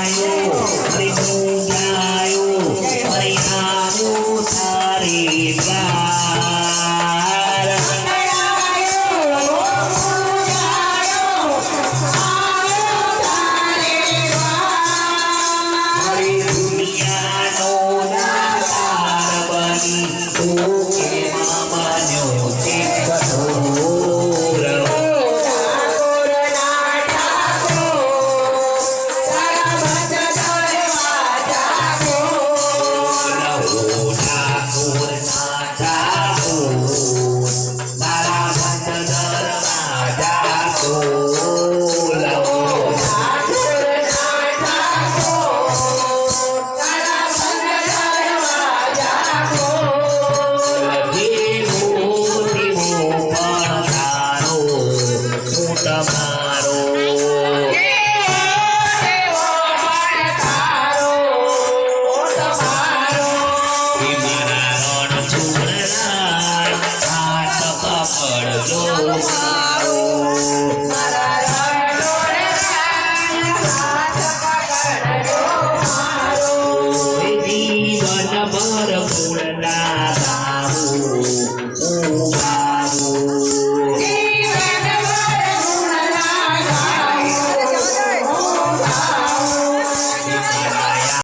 આવ્યો ત્રિપુર આવ્યો હરિ આવ્યો Claro.